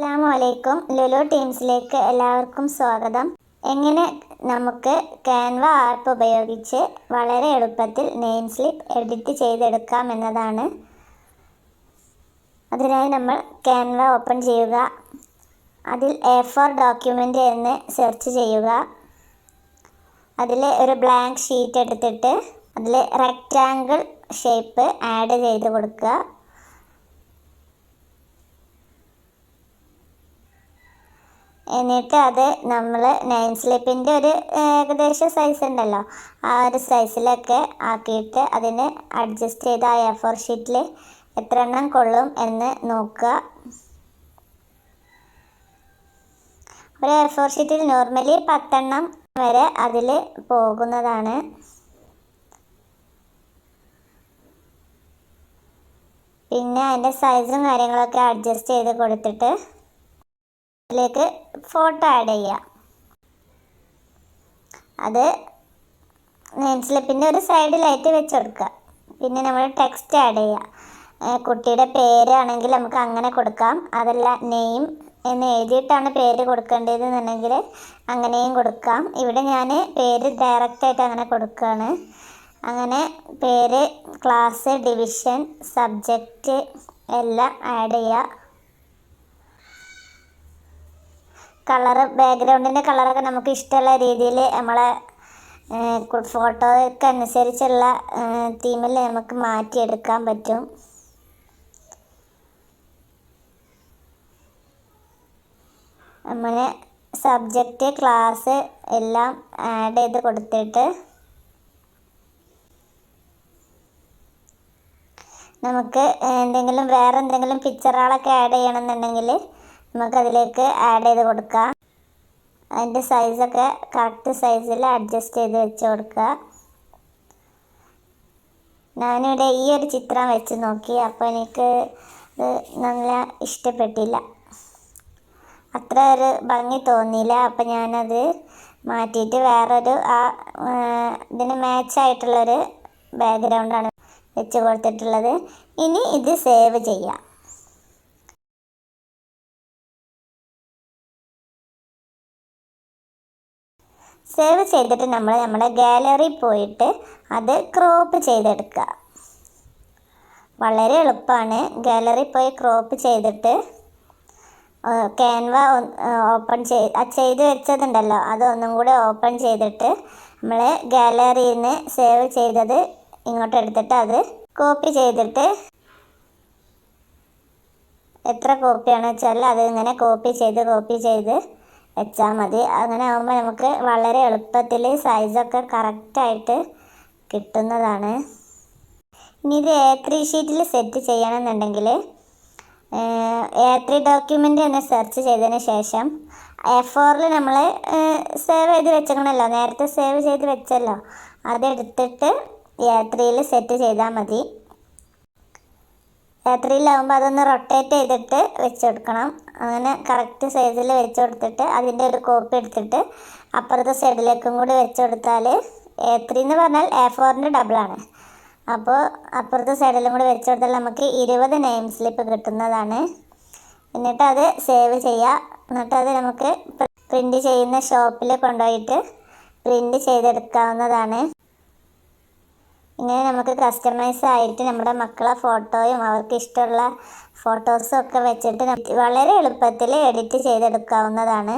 അസ്സാം വലൈക്കും ലുലു ടീംസിലേക്ക് എല്ലാവർക്കും സ്വാഗതം. എങ്ങനെ നമുക്ക് ക്യാൻവ ആപ്പ് ഉപയോഗിച്ച് വളരെ എളുപ്പത്തിൽ നെയിം സ്ലിപ്പ് എഡിറ്റ് ചെയ്തെടുക്കാം എന്നതാണ്. അതിനായി നമ്മൾ ക്യാൻവ ഓപ്പൺ ചെയ്യുക. അതിൽ എ ഫോർ ഡോക്യുമെന്റ് എന്ന് സെർച്ച് ചെയ്യുക. അതിൽ ഒരു ബ്ലാങ്ക് ഷീറ്റ് എടുത്തിട്ട് അതിൽ റെക്റ്റാങ്കിൾ ഷേപ്പ് ആഡ് ചെയ്ത് കൊടുക്കുക. എന്നിട്ട് അത് നമ്മൾ നൈൻ സ്ലിപ്പിന്റെ ഒരു ഏകദേശം സൈസ് ഉണ്ടല്ലോ. ആ ഒരു സൈസിലൊക്കെ ആക്കിയിട്ട് അതിന് അഡ്ജസ്റ്റ് ചെയ്ത് ആ എ ഫോർ ഷീറ്റിൽ എത്ര എണ്ണം കൊള്ളും എന്ന് നോക്കുക. ഒരു എ ഫോർ ഷീറ്റിൽ നോർമലി പത്തെണ്ണം വരെ അതിൽ പോകുന്നതാണ്. പിന്നെ അതിന്റെ സൈസും കാര്യങ്ങളൊക്കെ അഡ്ജസ്റ്റ് ചെയ്ത് കൊടുത്തിട്ട് അതിലേക്ക് ഫോട്ടോ ആഡ് ചെയ്യുക അത് നെയിം സ്ലിപ്പിന്റെ ഒരു സൈഡിലായിട്ട് വെച്ച് കൊടുക്കുക പിന്നെ നമ്മൾ ടെക്സ്റ്റ് ആഡ് ചെയ്യുക കുട്ടിയുടെ പേരാണെങ്കിൽ നമുക്ക് അങ്ങനെ കൊടുക്കാം. അതല്ല നെയിം എന്ന് എഴുതിയിട്ടാണ് പേര് കൊടുക്കേണ്ടതെന്നുണ്ടെങ്കിൽ അങ്ങനെയും കൊടുക്കാം. ഇവിടെ ഞാൻ പേര് ഡയറക്റ്റായിട്ട് അങ്ങനെ കൊടുക്കുകയാണ് അങ്ങനെ പേര് ക്ലാസ് ഡിവിഷൻ സബ്ജക്റ്റ് എല്ലാം ആഡ് ചെയ്യുക കളറ് ബാക്ക്ഗ്രൗണ്ടിന്റെ കളറൊക്കെ നമുക്ക് ഇഷ്ടമുള്ള രീതിയിൽ നമ്മളെ ഫോട്ടോയ്ക്ക് അനുസരിച്ചുള്ള തീമിൽ നമുക്ക് മാറ്റിയെടുക്കാൻ പറ്റും. അങ്ങനെ സബ്ജക്റ്റ് ക്ലാസ് എല്ലാം ആഡ് ചെയ്ത് കൊടുത്തിട്ട് നമുക്ക് എന്തെങ്കിലും വേറെ എന്തെങ്കിലും പിക്ചറുകളൊക്കെ ആഡ് ചെയ്യണമെന്നുണ്ടെങ്കിൽ നമുക്കതിലേക്ക് ആഡ് ചെയ്ത് കൊടുക്കാം. അതിന്റെ സൈസൊക്കെ കറക്റ്റ് സൈസിൽ അഡ്ജസ്റ്റ് ചെയ്ത് വെച്ച് കൊടുക്കുക. ഞാനിവിടെ ഈ ഒരു ചിത്രം വെച്ച് നോക്കി അപ്പോൾ എനിക്ക് ഇത് നല്ല ഇഷ്ടപ്പെട്ടില്ല. അത്ര ഒരു ഭംഗി തോന്നിയില്ല അപ്പം ഞാനത് മാറ്റിയിട്ട് വേറൊരു ആ ആ, ഇതിന് മാച്ചായിട്ടുള്ളൊരു ബാക്ക്ഗ്രൗണ്ടാണ് വെച്ച് കൊടുത്തിട്ടുള്ളത്. ഇനി ഇത് സേവ് ചെയ്യാം. സേവ് ചെയ്തിട്ട് നമ്മൾ നമ്മുടെ ഗാലറി പോയിട്ട് അത് ക്രോപ്പ് ചെയ്തെടുക്കുക. വളരെ എളുപ്പമാണ് ഗാലറി പോയി ക്രോപ്പ് ചെയ്തിട്ട് ക്യാൻവ ഓപ്പൺ ചെയ്ത് ചെയ്ത് വെച്ചതുണ്ടല്ലോ അതൊന്നും കൂടി ഓപ്പൺ ചെയ്തിട്ട് നമ്മൾ ഗാലറിയിൽ നിന്ന് സേവ് ചെയ്തത് ഇങ്ങോട്ട് എടുത്തിട്ട് അത് കോപ്പി ചെയ്തിട്ട് എത്ര കോപ്പിയാണെന്ന് വെച്ചാൽ അത് ഇങ്ങനെ കോപ്പി ചെയ്ത് കോപ്പി ചെയ്ത് വെച്ചാൽ മതി. അങ്ങനെ ആകുമ്പോൾ നമുക്ക് വളരെ എളുപ്പത്തിൽ സൈസൊക്കെ കറക്റ്റായിട്ട് കിട്ടുന്നതാണ്. ഇനി ഇത് എ ത്രീ ഷീറ്റിൽ സെറ്റ് ചെയ്യണമെന്നുണ്ടെങ്കിൽ എ ത്രീ ഡോക്യുമെന്റ് എന്ന് സെർച്ച് ചെയ്തതിന് ശേഷം എ ഫോറിൽ നമ്മൾ സേവ് ചെയ്ത് വെച്ചേക്കണമല്ലോ നേരത്തെ സേവ് ചെയ്ത് വെച്ചല്ലോ. അതെടുത്തിട്ട് എ ത്രീയിൽ സെറ്റ് ചെയ്താൽ മതി. രാത്രിയിലാവുമ്പോൾ അതൊന്ന് റൊട്ടേറ്റ് ചെയ്തിട്ട് വെച്ച് കൊടുക്കണം. അങ്ങനെ കറക്റ്റ് സൈസിൽ വെച്ച് കൊടുത്തിട്ട് അതിന്റെ ഒരു കോപ്പി എടുത്തിട്ട് അപ്പുറത്തെ സൈഡിലേക്കും കൂടി വെച്ച് കൊടുത്താൽ എ ത്രീ എന്ന് പറഞ്ഞാൽ എ ഫോറിന്റെ ഡബിളാണ് അപ്പോൾ അപ്പുറത്തെ സൈഡിലും കൂടി വെച്ച് കൊടുത്താൽ നമുക്ക് ഇരുപത് നെയിം സ്ലിപ്പ് കിട്ടുന്നതാണ്. എന്നിട്ട് അത് സേവ് ചെയ്യുക എന്നിട്ട് അത് നമുക്ക് പ്രിന്റ് ചെയ്യുന്ന ഷോപ്പിൽ കൊണ്ടുപോയിട്ട് പ്രിന്റ് ചെയ്തെടുക്കാവുന്നതാണ്. ഇങ്ങനെ നമുക്ക് കസ്റ്റമൈസ് ആയിട്ട് നമ്മുടെ മക്കളെ ഫോട്ടോയും അവർക്ക് ഇഷ്ടമുള്ള ഫോട്ടോസും ഒക്കെ വെച്ചിട്ട് വളരെ എളുപ്പത്തിൽ എഡിറ്റ് ചെയ്തെടുക്കാവുന്നതാണ്.